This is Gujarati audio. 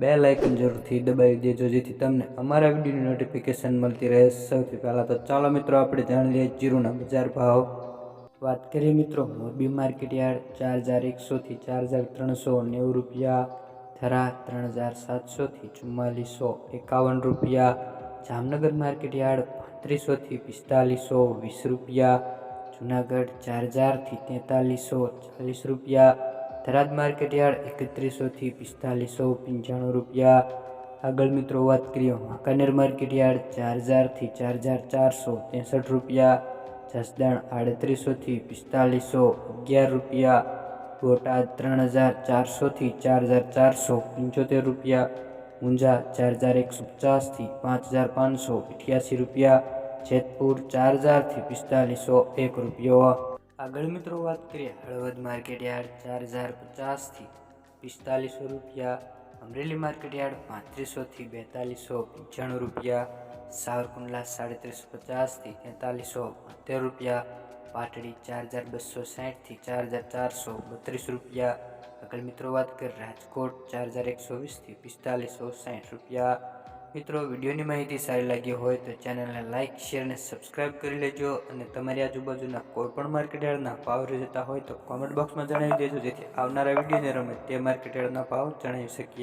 બે લાઇકન જરૂરથી દબાવી દેજો, જેથી તમને અમારા વિડીયોની નોટિફિકેશન મળતી રહે. સૌથી પહેલાં તો ચાલો મિત્રો આપણે જાણી લઈએ જીરુના બજાર ભાવ. વાત કરીએ મિત્રો, મોરબી માર્કેટ યાર્ડ ચાર હજાર એકસોથી ચાર હજાર ત્રણસો નેવું રૂપિયા, થરા ત્રણ હજાર સાતસોથી ચુમ્માલીસો એકાવન રૂપિયા, જામનગર માર્કેટ યાર્ડ પાંત્રીસોથી પિસ્તાલીસો વીસ રૂપિયા, જુનાગઢ ચાર હજારથી તેતાલીસો ચાલીસ રૂપિયા થરાદ માર્કેટ યાર્ડ એકત્રીસોથી પિસ્તાલીસો પંચાણું રૂપિયા. આગળ મિત્રો વાત કરીએ વાંકાનેર માર્કેટ યાર્ડ ચાર હજારથી ચાર હજાર ચારસો ત્રેસઠ રૂપિયા. જસદણ આડત્રીસોથી પિસ્તાલીસો અગિયાર રૂપિયા. બોટાદ ત્રણ હજાર ચારસોથી ચાર હજાર ચારસો પંચોતેર રૂપિયા. ઊંઝા ચાર હજાર એકસો પચાસથી પાંચ હજાર પાંચસો અઠ્યાસી રૂપિયા. જેતપુર ચાર હજારથી પિસ્તાલીસો એક રૂપિયો. આગળ મિત્રો વાત કરીએ હળવદ માર્કેટ યાર્ડ ચાર હજાર પચાસથી પિસ્તાલીસો રૂપિયા, અમરેલી માર્કેટ યાર્ડ પાંત્રીસોથી બેતાલીસો પંચાણું રૂપિયા, સાવરકુંડલા સાડત્રીસો પચાસથી તેતાલીસો બોતેર રૂપિયા, પાટડી ચાર હજાર બસો સાઠથી ચાર હજાર ચારસો બત્રીસ રૂપિયા. આગળ મિત્રો વાત કરીએ રાજકોટ ચાર હજાર એકસો વીસથી પિસ્તાલીસો સાઠ રૂપિયા. મિત્રો, વિડીયોની માહિતી સારી લાગી હોય તો ચેનલને લાઇક શેર અને સબસ્ક્રાઇબ કરી લેજો અને તમારી આજુબાજુના કોઈપણ માર્કેટયાર્ડના ભાવ જતા હોય તો કોમેન્ટ બોક્સમાં જણાવી દેજો જેથી આવનારા વિડીયોને રમે તે માર્કેટયાર્ડના ભાવ જણાવી શકીએ.